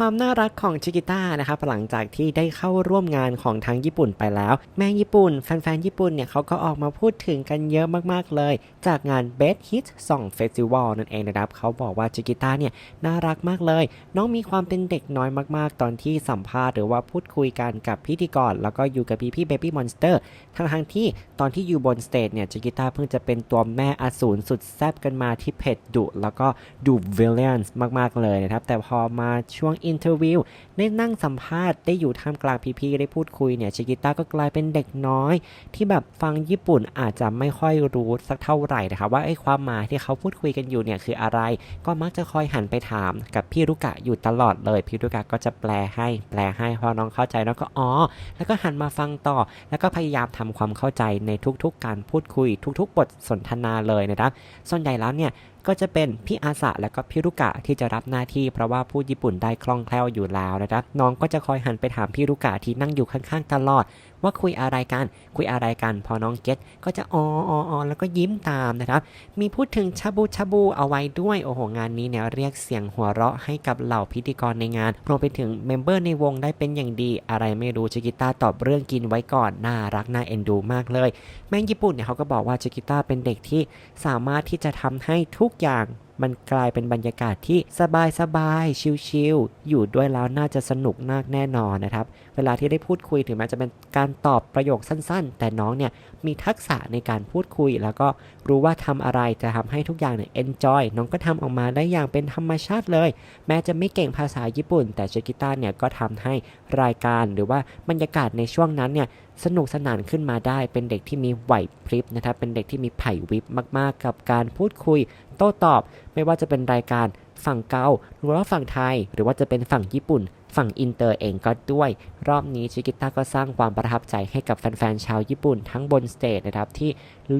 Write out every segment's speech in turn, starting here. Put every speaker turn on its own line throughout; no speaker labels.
ความน่ารักของชิกิต้านะครับหลังจากที่ได้เข้าร่วมงานของทางญี่ปุ่นไปแล้ว แม่ญี่ปุ่น แฟนๆญี่ปุ่นเนี่ยเขาก็ออกมาพูดถึงกันเยอะมากๆเลย จากงาน Best Hit Song Festival นั่นเองนะครับ เขาบอกว่าชิกิต้าเนี่ยน่ารักมากเลย น้องมีความเป็นเด็กน้อยมากๆ ตอนที่สัมภาษณ์หรือว่าพูดคุยกันกับพิธีกร แล้วก็อยู่กับพี่พี่เบบี้มอนสเตอร์ทั้งๆที่ตอนที่อยู่บนสเตจเนี่ยชิกิต้าเพิ่งจะเป็นตัวแม่อสูรสุดแซ่บกันมาที่เผ็ดดุแล้วก็ดูวิลเลียนส์มากๆเลยนะครับแต่พอมาช่วงอินเทอร์วิวได้นั่งสัมภาษณ์ได้อยู่ท่ามกลางพี่ๆได้พูดคุยเนี่ยชิกิต้าก็กลายเป็นเด็กน้อย ที่แบบฟังญี่ปุ่นอาจจะไม่ค่อยรู้สักเท่าไหร่นะครับว่าไอ้ความหมายที่เขาพูดคุยกันอยู่เนี่ยคืออะไร ก็มักจะคอยหันไปถามกับพี่รุกะอยู่ตลอดเลย พี่รุกะก็จะแปลให้ แปลให้พอน้องเข้าใจแล้วก็อ๋อ แล้วก็หันมาฟังต่อ แล้วก็พยายามทำความเข้าใจในทุกๆการพูดคุย ทุกๆ บทสนทนาเลยนะครับส่วนใหญ่แล้วเนี่ย ก็จะเป็นพี่อาสะและก็พี่รุกะที่จะรับหน้าที่เพราะว่าพูดญี่ปุ่นได้คล่องแคล่วอยู่แล้วนะครับน้องก็จะคอยหันไปถามพี่รุกะที่นั่งอยู่ข้างๆตลอด ว่าคุยอะไรกัน คุยอะไรกัน พอน้องเก็ตก็จะอ๋ออ๋ออ๋อแล้วก็ยิ้มตามนะครับ มีพูดถึงชาบูชาบูเอาไว้ด้วย โอ้โห งานนี้เนี่ยเรียกเสียงหัวเราะให้กับเหล่าพิธีกรในงาน รวมไปถึงเมมเบอร์ในวงได้เป็นอย่างดี อะไรไม่รู้ชิกิต้าตอบเรื่องกินไว้ก่อน น่ารัก น่าเอ็นดูมากเลย แม่งญี่ปุ่นเนี่ยเขาก็บอกว่าชิกิต้าเป็นเด็กที่สามารถที่จะทำให้ทุกอย่าง มันกลายเป็นบรรยากาศที่สบายสบายๆชิลๆอยู่ด้วยแล้วน่าจะสนุกมากแน่นอนนะครับ เวลาที่ได้พูดคุยถึงแม้จะเป็นการตอบประโยคสั้นๆ แต่น้องเนี่ยมีทักษะในการพูดคุย แล้วก็รู้ว่าทำอะไรจะทำให้ทุกอย่างเนี่ย enjoy น้องก็ทำออกมาได้อย่างเป็นธรรมชาติเลย แม้จะไม่เก่งภาษาญี่ปุ่น แต่เชกิต้าเนี่ยก็ทำให้รายการหรือว่าบรรยากาศในช่วงนั้นเนี่ย สนุกสนานขึ้นมาได้ เป็นเด็กที่มีไหวพริบนะครับ เป็นเด็กที่มีไผ่วิบมาก ๆ กับการพูดคุย โต้ตอบ ไม่ว่าจะเป็นรายการ ฝั่งเกาหรือว่าฝั่งไทย หรือว่าจะเป็นฝั่งญี่ปุ่น ฝั่งอินเตอร์เองก็ด้วย รอบนี้ชิกิต้าก็สร้างความประทับใจให้กับแฟนๆชาวญี่ปุ่นทั้งบนสเตจนะครับที่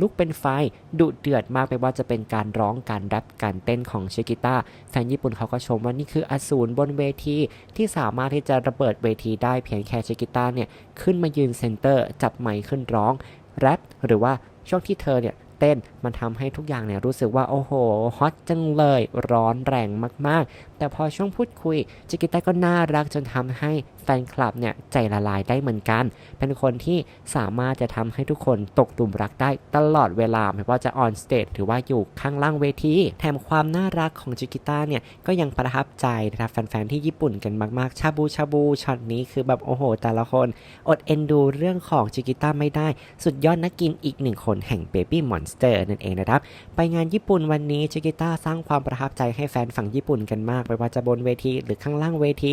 ลุกเป็นไฟดุเดือดมากไม่ว่าจะเป็นการร้องการแรปการเต้นของชิกิต้าแฟนญี่ปุ่นเขาก็ชมว่านี่คืออสูรบนเวทีที่สามารถที่จะระเบิดเวทีได้เพียงแค่ชิกิต้าเนี่ยขึ้นมายืนเซนเตอร์จับไมค์ขึ้นร้องแรปหรือว่าช่วงที่เธอเนี่ย เต้น มันทำให้ทุกอย่างเนี่ยรู้สึกว่าโอ้โหฮอตจังเลยร้อนแรงมากๆ แต่พอช่วงพูดคุยจิกิต้าก็น่ารักจนทำให้ แฟนคลับเนี่ยใจละลายได้เหมือนกัน เป็นคนที่สามารถจะทำให้ทุกคนตกหลุมรักได้ตลอดเวลาไม่ว่าจะออนสเตจหรือว่าอยู่ข้างล่างเวที แถมความน่ารักของจิกิต้าเนี่ยก็ยังประทับใจนะครับแฟนๆที่ญี่ปุ่นกันมากๆ ชาบูชาบูช็อตนี้คือแบบโอ้โห แต่ละคน อดเอ็นดูเรื่องของจิกิต้าไม่ได้ สุดยอดนักกินอีกหนึ่งคนแห่ง Baby Monster นั่นเองนะครับ ไปงานญี่ปุ่นวันนี้จิกิต้าสร้างความประทับใจให้แฟนฝั่งญี่ปุ่นกันมาก ไม่ว่าจะบนเวทีหรือข้างล่างเวที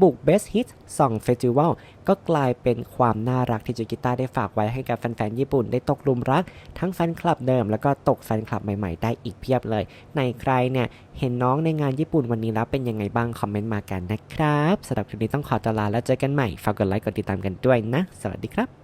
บุกเบสฮิตสองเฟสติวัลก็กลายเป็นความน่ารักที่จูกิต้าได้ฝากไว้ให้กับแฟนๆญี่ปุ่นได้ตกหลุมรัก ทั้งแฟนคลับเดิมแล้วก็ตกแฟนคลับใหม่ๆ ได้อีกเพียบเลย ในใครเนี่ย เห็นน้องในงานญี่ปุ่นวันนี้แล้วเป็นยังไงบ้าง คอมเมนต์มากันนะครับสำหรับคลิปนี้ต้องขอตลาแล้วเจอกันใหม่ฝากกดไลค์กดติดตามกันด้วยนะ สวัสดีครับ